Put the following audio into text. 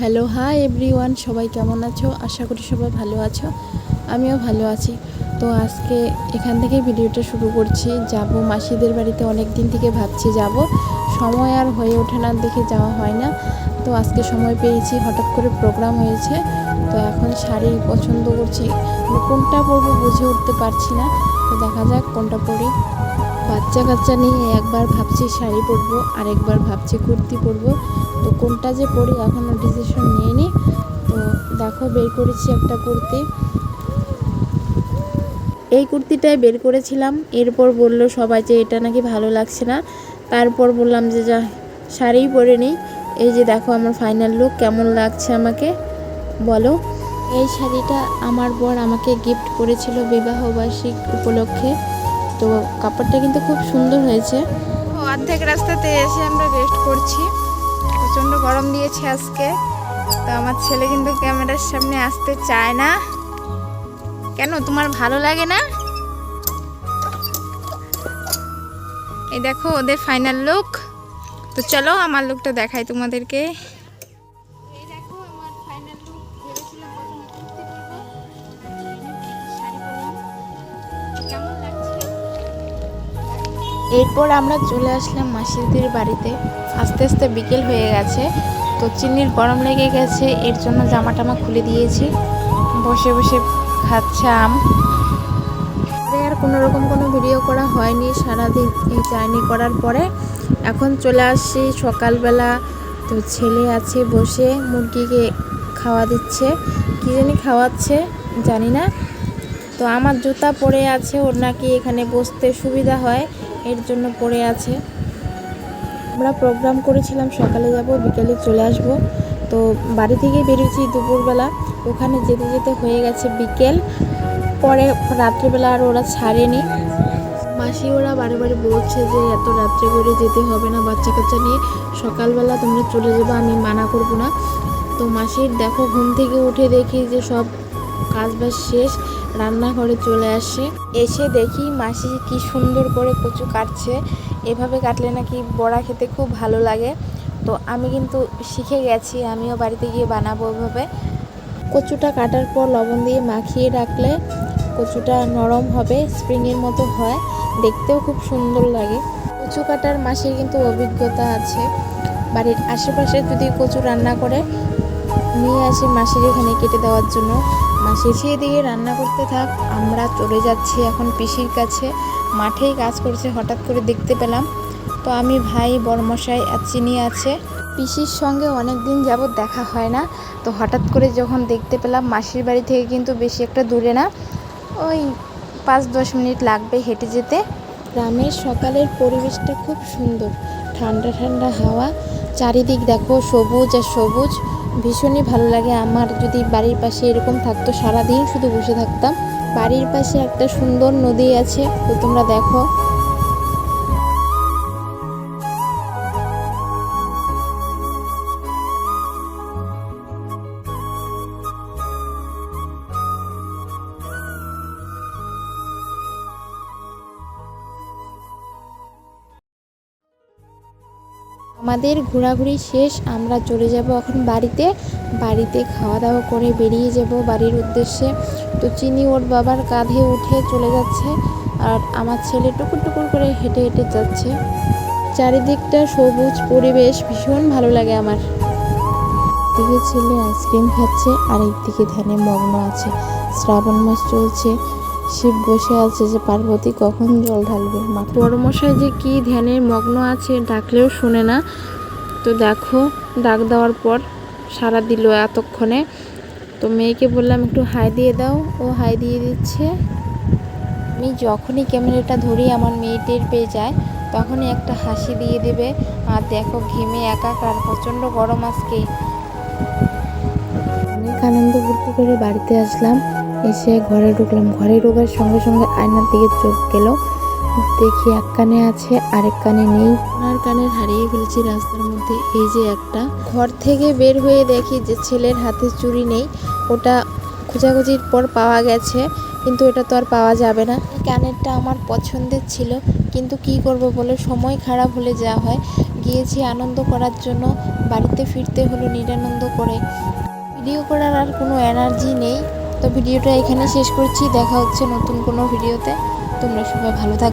Hello hi everyone সবাই কেমন আছো? আশা করি সবাই ভালো আছো। আমিও ভালো আছি। তো আজকে এখান থেকে ভিডিওটা শুরু করছি। যাব মাসিদের বাড়িতে অনেক দিন থেকে ভাবছি যাব। সময় আর হয়ে ওঠে না, দেখে যাওয়া হয় না। তো আজকে সময় পেয়েছি, হঠাৎ করে প্রোগ্রাম হয়েছে। তো এখন শাড়ি পছন্দ করছি। কোনটা পরবো বুঝে উঠতে পারছি না। তো দেখা যাক কোনটা পরি। বাচ্চা কাচ্চা নিয়ে একবার ভাবছি শাড়ি পরবো আর একবার ভাবছি কুর্তি পরবো। তো কোনটা যে পরি এখনও ডিসিশন নিইনি। তো দেখো, বের করেছি একটা কুর্তি। এই কুর্তিটাই বের করেছিলাম। এরপর বলল সবাই যে এটা নাকি ভালো লাগছে না। তারপর বললাম যে, যা, শাড়িই পরে নিই এই যে দেখো আমার ফাইনাল লুক কেমন লাগছে আমাকে? বলো। এই শাড়িটা আমার বর আমাকে গিফট করেছিল বিবাহবার্ষিক উপলক্ষে। তো কাপড়টা কিন্তু খুব সুন্দর হয়েছে। অর্ধেক রাস্তাতে এসে আমরা রেস্ট করছি। প্রচণ্ড গরম দিয়েছে আজকে। তো আমার ছেলে কিন্তু ক্যামেরার সামনে আসতে চায় না। কেন, তোমার ভালো লাগে না? এই দেখো ওদের ফাইনাল লুক তো চলো আমার লুকটা দেখাই তোমাদেরকে। এই দেখো আমার ফাইনাল লুক ভেবেছিলাম প্রথমে কুর্তি পরবো। শাড়ি পরলাম কেমন লাগছে এরপর আমরা চলে আসলাম মাসিদের বাড়িতে। আস্তে আস্তে বিকেল হয়ে গেছে তো চিনির গরম লেগে গেছে এর জন্য জামা টামা খুলে দিয়েছি। বসে বসে খাচ্ছে আম। পরে আর কোনো রকম কোনো ভিডিও করা হয়নি, সারাদিন এই জার্নি করার পরে। এখন চলে আসছি সকালবেলা, তো ছেলে আছে বসে, মুরগিকে খাওয়া দিচ্ছে। কী জানি খাওয়াচ্ছে, জানি না। তো আমার জুতা পরে আছে, ওর নাকি এখানে বসতে সুবিধা হয়, এর জন্য পরে আছে। আমরা প্রোগ্রাম করেছিলাম, সকালে যাব, বিকেলে চলে আসব। তো বাড়ি থেকে বেরিয়েছি দুপুরবেলা, ওখানে যেতে যেতে হয়ে গেছে বিকেল। পরে রাত্রিবেলা আর ওরা ছাড়েনি। মাসি ওরা বারে বারে বলছে যে, এত রাত্রে করে যেতে হবে না বাচ্চা কাচ্চা নিয়ে। সকালবেলা তোমরা চলে যাবে, আমি মানা করব না। তো মাসির দেখো, ঘুম থেকে উঠে দেখি যে সব কাজ বাজ শেষ, রান্নাঘরে চলে আসে। এসে দেখি মাসি কি সুন্দর করে কচু কাটছে। এভাবে কাটলে নাকি বড়া খেতে খুব ভালো লাগে। তো আমি কিন্তু শিখে গেছি, আমিও বাড়িতে গিয়ে বানাবো এভাবে কচুটা কাটার পর লবণ দিয়ে মাখিয়ে রাখলে কচুটা নরম হবে, স্প্রিংয়ের মতো হয়। দেখতেও খুব সুন্দর লাগে। কচু কাটার মাসির কিন্তু অভিজ্ঞতা আছে। বাড়ির আশেপাশে যদি কচু রান্না করে, নিয়ে আসি মাসির এখানে কেটে দেওয়ার জন্য। মাসি সেদিকে রান্না করতে থাক, আমরা চলে যাচ্ছি এখন পিসির কাছে। মাঠেই কাজ করছে, হঠাৎ করে দেখতে পেলাম। তো আমি ভাই বড়মশাই আর চিনি আছে। পিসির সঙ্গে অনেক দিন যাবৎ দেখা হয় না। তো হঠাৎ করে যখন দেখতে পেলাম, মাসির বাড়ি থেকে কিন্তু বেশি একটা দূরে না। ওই পাঁচ, দশ মিনিট লাগবে হেঁটে যেতে। গ্রামের সকালের পরিবেশটা খুব সুন্দর। ঠান্ডা ঠান্ডা হাওয়া। চারিদিক দেখো, সবুজ আর সবুজ। ভীষণই ভালো লাগে। আমার যদি বাড়ির পাশে এরকম থাকতো, সারাদিন শুধু বসে থাকতাম। বাড়ির পাশে একটা সুন্দর নদী আছে, তো তোমরা দেখো। আমাদের ঘোরাঘুরি শেষ, আমরা চলে যাব এখন বাড়িতে। বাড়িতে খাওয়া দাওয়া করে বেরিয়ে যাব বাড়ির উদ্দেশ্যে। তো চিনি ওর বাবার কাঁধে উঠে চলে যাচ্ছে আর আমার ছেলে টুকুর টুকুর করে হেঁটে হেঁটে যাচ্ছে। চারিদিকটা সবুজ পরিবেশ, ভীষণ ভালো লাগে আমার। দিকে ছেলে আইসক্রিম খাচ্ছে আর একদিকে ধ্যানে মগ্ন আছে। শ্রাবণ মাস চলছে শিব বসে আছে যে পার্বতী কখন জল ঢালবে? মা বড়মশাই যে কি ধ্যানে মগ্ন আছে ডাকলেও শোনে না। তো দেখো ডাক দেওয়ার পর সারা দিল এতক্ষণে। তো মেয়েকে বললাম একটু হাই দিয়ে দাও। ও হাই দিয়ে দিচ্ছে। আমি যখনই ক্যামেরাটা ধরি আমার মেয়ে টের পেয়ে যায়। তখনই একটা হাসি দিয়ে দেবে। আর দেখো ঘেমে একাকার প্রচণ্ড গরম আজকে। অনেক আনন্দ ফুর্তি করে বাড়িতে আসলাম। এসে ঘরে ঢুকলাম। ঘরে ঢোকার সঙ্গে সঙ্গে আয়নার দিকে চোখ গেল। দেখি এক কানে আছে, আরেক কানে নেই। ওনার কানের হারিয়ে ফেলেছি রাস্তার মধ্যে। এই যে একটা। ঘর থেকে বের হয়ে দেখি যে ছেলের হাতে চুরি নেই। ওটা খোঁজাখুঁজির পর পাওয়া গেছে, কিন্তু এটা তো আর পাওয়া যাবে না। কানেরটা আমার পছন্দের ছিল, কিন্তু কি করব বলে? সময় খারাপ হলে যা হয়। গিয়েছি আনন্দ করার জন্য। বাড়িতে ফিরতে হলো নিরানন্দ করে। ভিডিও করার আর কোনো এনার্জি নেই। তো ভিডিওটা এখানে শেষ করছি। দেখা হচ্ছে নতুন কোনো ভিডিওতে। তোমরা সবাই ভালো থাকো